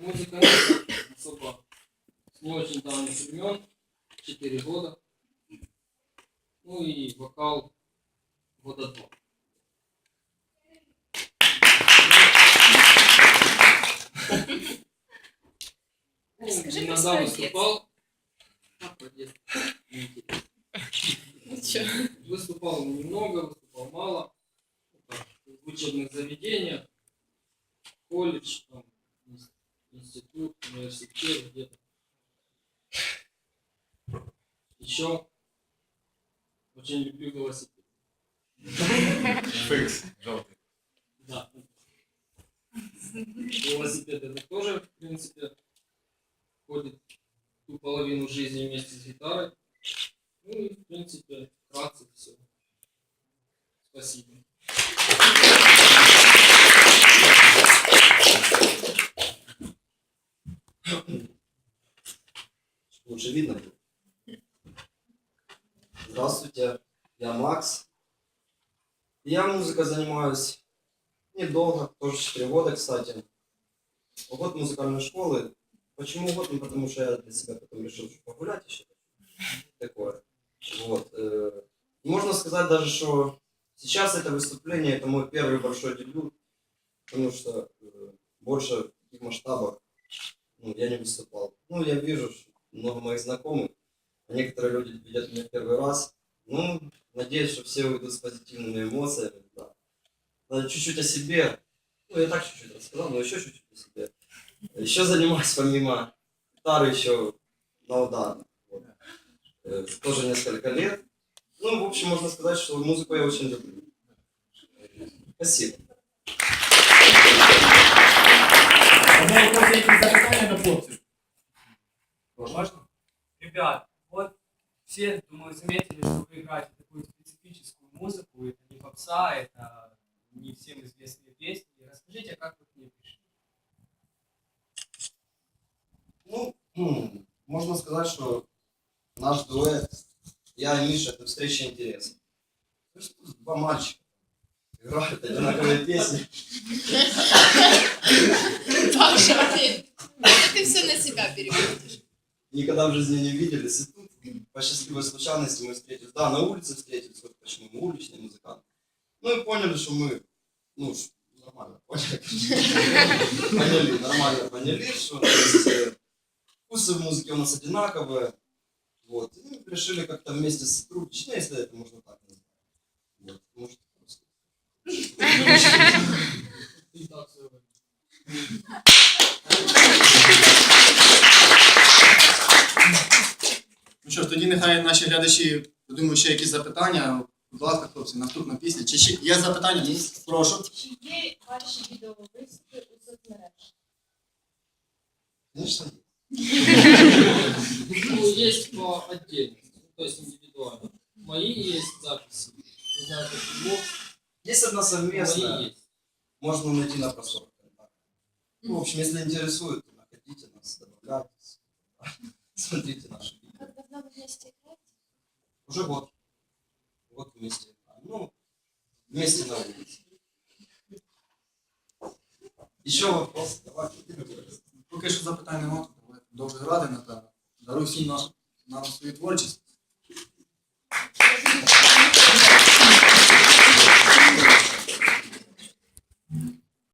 Музыка особо с очень давних времен, 4 года. Ну и вокал года два. Ну, Расскажи про иногда выступал. А. Выступал немного, выступал мало. Ну, так, в учебных заведениях, колледж, там, институт, университет где-то. Еще очень люблю велосипед. Фикс, желтый. Да. Велосипед это тоже, в принципе, входит в ту половину жизни вместе с гитарой. Ну и, в принципе, вкратце все. Спасибо. Лучше видно. Здравствуйте, я Макс. Я музыкой занимаюсь недолго, тоже 4 года, кстати. Год музыкальной школы. Почему год? Ну, потому что я для себя потом решил что погулять еще. Такое. Вот. э, Можно сказать даже, что сейчас это выступление, это мой первый большой дебют, потому что э, больше в таких масштабах ну, я не выступал. Ну, я вижу, что много моих знакомых, некоторые люди видят меня первый раз. Ну, надеюсь, что все уйдут с позитивными эмоциями. Да. Чуть-чуть о себе. Ну, я так чуть-чуть рассказал, но еще чуть-чуть о себе. Еще занимаюсь помимо гитары еще на ударных. Вот. Э, Тоже несколько лет. Ну, в общем, можно сказать, что музыку я очень люблю. Спасибо. Можно? Ребят, вот все, думаю, заметили, что вы играете такую специфическую музыку. Это не попса, это не всем известные песни. Расскажите, как вы к ней пришли? Ну, м, можно сказать, что наш дуэт, я и Миша, это встреча интересов. Два мальчика играют одинаковые песни. Паша, ты, это ты все на себя переводишь. Никогда в жизни не виделись. И тут по счастливой случайности мы встретились. Да, на улице встретились, вот почему мы уличные музыканты. Ну и поняли, что мы, ну, нормально поняли. Поняли, нормально поняли, что э, вкусы в музыке у нас одинаковые. Вот. И решили как-то вместе сотрудничать, ну, если это можно так назвать. Вот. Может, просто. И так всё говорю. Ну що ж, тоді нехай наші глядачі, я думаю, ще якісь запитання. Будь ласка, хлопці, наступна пісня. Чи ще є запитання? Є? Прошу. Чи є ваші відеовиступи у соцмережах? Конечно, есть. Ну, есть по отдельности, ну, то есть индивидуально. Мои есть записи. Не знаю, почему. Есть одна Мои совместная. есть. Можно найти на просторах. Ну, в общем, если интересует, находите нас, добавляйтесь. Смотрите наши видео. Как давно вы вместе играете? Уже год. Год вместе. играем. Ну, вместе на улице. Еще вопрос? Давайте. Поки що запитань немає, давайте довго грати, Наталя. Даруй всім нашу, нам свою творчість.